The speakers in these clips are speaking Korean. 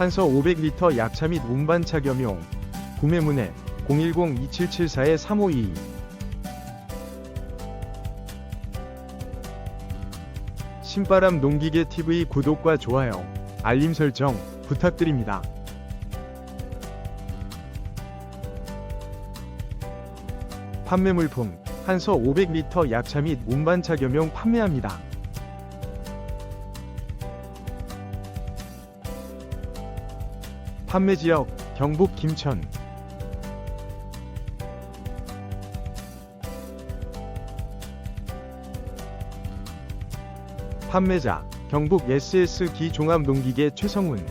한서 500리터 약차 및 운반차 겸용. 구매 문의 010-2774-3522. 신바람 농기계 TV 구독과 좋아요, 알림 설정 부탁드립니다. 판매 물품 한서 500리터 약차 및 운반차 겸용 판매합니다. 판매 지역 경북 김천 판매자 경북 SS 기 종합 농기계 최성훈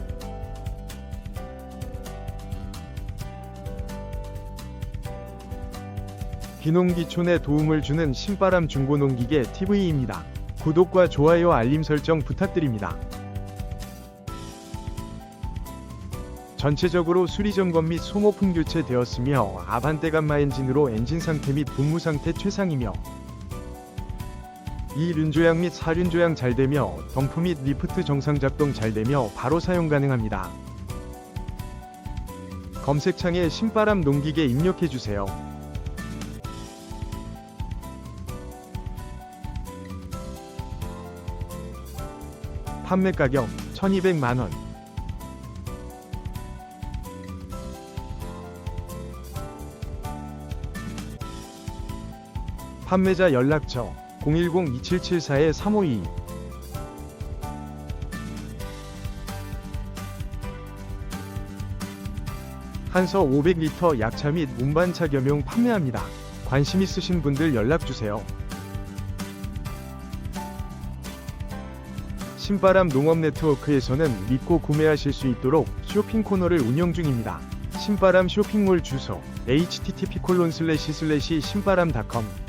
귀농귀촌에 도움을 주는 신바람 중고농기계 TV입니다. 구독과 좋아요 알림 설정 부탁드립니다. 전체적으로 수리 점검 및 소모품 교체되었으며 아반떼 감마 엔진으로 엔진 상태 및 분무 상태 최상이며 이 륜조향 및 사륜조향 잘 되며 덤프 및 리프트 정상 작동 잘 되며 바로 사용 가능합니다. 검색창에 신바람 농기계 입력해 주세요. 판매 가격 1200만원 판매자 연락처 010-2774-3522 한서 500리터 약차 및 운반차 겸용 판매합니다. 관심 있으신 분들 연락주세요. 신바람 농업 네트워크에서는 믿고 구매하실 수 있도록 쇼핑 코너를 운영 중입니다. 신바람 쇼핑몰 주소 http:// 신바람.com